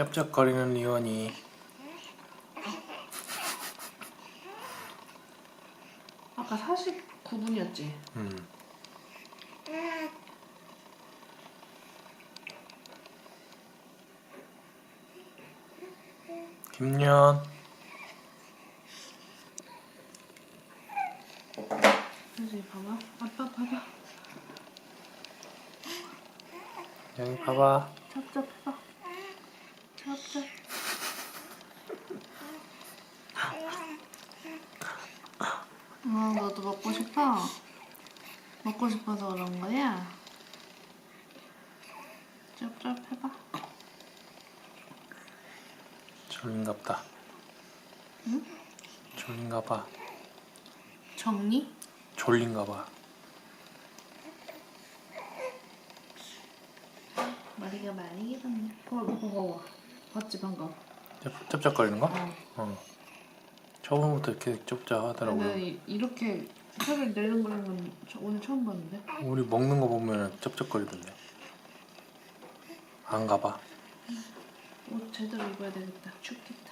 짭짭거리는 리원이 아까 49분이었지? 음. 김년 그지 봐봐. 아빠 봐봐. 여기 봐봐 짭짭해봐. 아 너도 먹고 싶어? 먹고 싶어서 그런 거야? 짭짭해봐. 졸린갑다 응? 졸린가봐 정리? 졸린가봐 머리가 많이 길었네. 그거 먹어. 봤지 방금? 짭, 짭짭거리는 거? 어. 어 처음부터 이렇게 짭짭하더라고요 근데 이- 이렇게 내려보는 건 저- 오늘 처음 봤는데? 우리 먹는 거 보면 짭짭거리던데 안 가봐 옷 제대로 입어야 되겠다. 춥겠다.